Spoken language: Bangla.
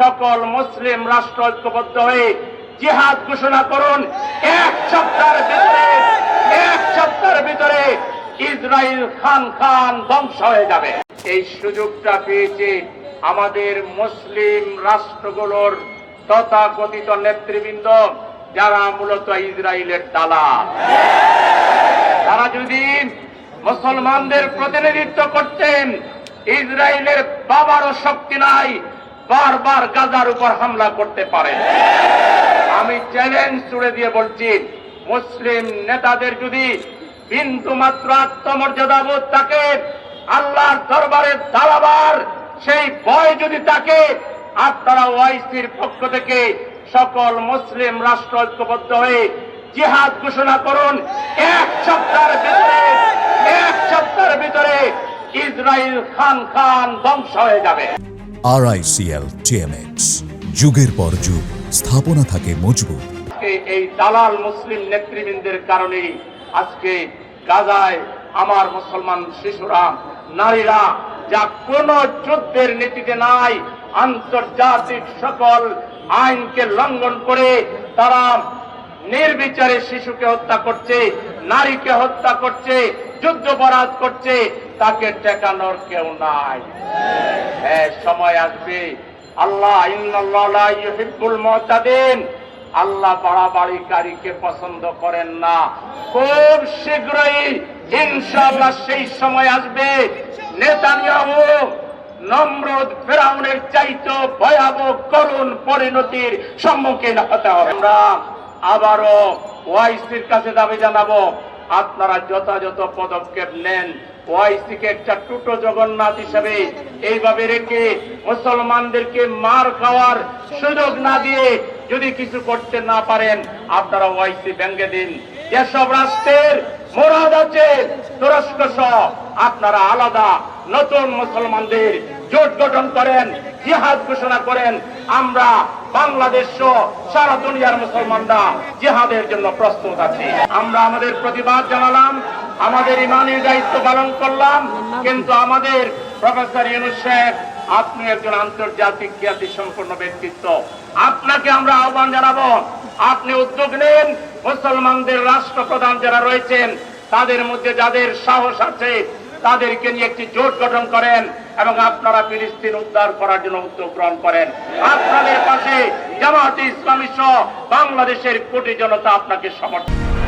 সকল মুসলিম রাষ্ট্র ঐক্যবদ্ধ হয়ে জিহাদ ঘোষণা করুন। এক সপ্তাহের ভিতরে, এক সপ্তাহের ভিতরে ইসরায়েল খান খান ধ্বংস হয়ে যাবে। এই সুযোগটা পেয়েছে আমাদের মুসলিম রাষ্ট্রগুলোর তথাকথিত নেতৃবৃন্দ, যারা মূলত ইসরায়েলের দালা তারা যদি মুসলমানদের প্রতিনিধিত্ব করতেন ইসরায়েলের বাবারও শক্তি নাই বারবার গাজার উপর হামলা করতে পারে। আমি চ্যালেঞ্জ ছুড়ে দিয়ে বলছি, মুসলিম নেতাদের যদি বিন্দু মাত্র আত্মমর্যাদা বোধ থাকে, আল্লাহর দরবারে দাঁড়াবার সেই ভয় যদি থাকে, আপনারা ওয়াইসির পক্ষ থেকে সকল মুসলিম রাষ্ট্র ঐক্যবদ্ধ হয়ে জিহাদ ঘোষণা করুন। এক সপ্তাহের ভিতরে, এক সপ্তাহের ভিতরে ইসরায়েল খান খান ধ্বংস হয়ে যাবে। আরআইসিএল টিএমএক্স যুগের পর যুগ, স্থাপনা থাকে মজবুত। এই দালাল মুসলিম নেতৃবৃন্দের কারণে আজকে গাজায় আমার মুসলমান শিশুরা, নারীরা, যা কোন যুদ্ধের নীতিতে নাই, আন্তর্জাতিক সকল আইনকে লঙ্ঘন করে তারা নির্বিচারে শিশুকে হত্যা করছে, নারীকে হত্যা করছে, যুদ্ধপরাধ করছে তাকে টেকানোর কেউ নাই। সময় আসবে। আল্লাহ, ইন্নাল্লাহ লা ইউহিব্বুল মুতাদিন। আল্লাহ বাড়াবাড়িকারীকে পছন্দ করেন না। খুব শীঘ্রই ইনশাআল্লাহ সেই সময় আসবে। নেতানিয়াহু নমরুদ ফেরাউনের চাইতো ভয়াবহ করুণ পরিণতির সম্মুখীন হতে হবে। আমরা আবারও ওয়াইসির কাছে দাবি জানাব। আপনারা যথাযথ পদক্ষেপ নেন। ওয়াইসিকে একটা টুটো জগন্নাথ হিসেবে এইভাবে রেখে মুসলমানদেরকে মার খাওয়ার সুযোগ না দিয়ে যদি কিছু করতে না পারেন, আপনারা ওয়াইসি ভেঙ্গে দিন। যেসব রাষ্ট্রের মোরাদ আছে, তুরস্ক আপনারা আলাদা নতুন মুসলমানদের জোট গঠন করেন, জিহাদ ঘোষণা করেন আমরা বাংলাদেশ সারা দুনিয়ার মুসলমানরা জিহাদের জন্য প্রস্তুত আছি। আমরা আমাদের প্রতিবাদ জানালাম, আমাদের ইমানের দায়িত্ব পালন করলাম, কিন্তু আমাদের প্রফেসর ইউনুস সাহেব, আপনি একজন আন্তর্জাতিক খ্যাতি সম্পন্ন ব্যক্তিত্ব। আপনাকে আমরা আহ্বান জানাব, আপনি উদ্যোগ নেন, মুসলমানদের রাষ্ট্রপ্রধান যারা রয়েছেন, তাদের মধ্যে যাদের সাহস আছে তাদেরকে নিয়ে একটি জোট গঠন করেন এবং আপনারা ফিলিস্তিন উদ্ধার করার জন্য উদ্যোগ গ্রহণ করেন। আপনাদের পাশে জামাতে ইসলামী সহ বাংলাদেশের কোটি জনতা আপনাকে সমর্থন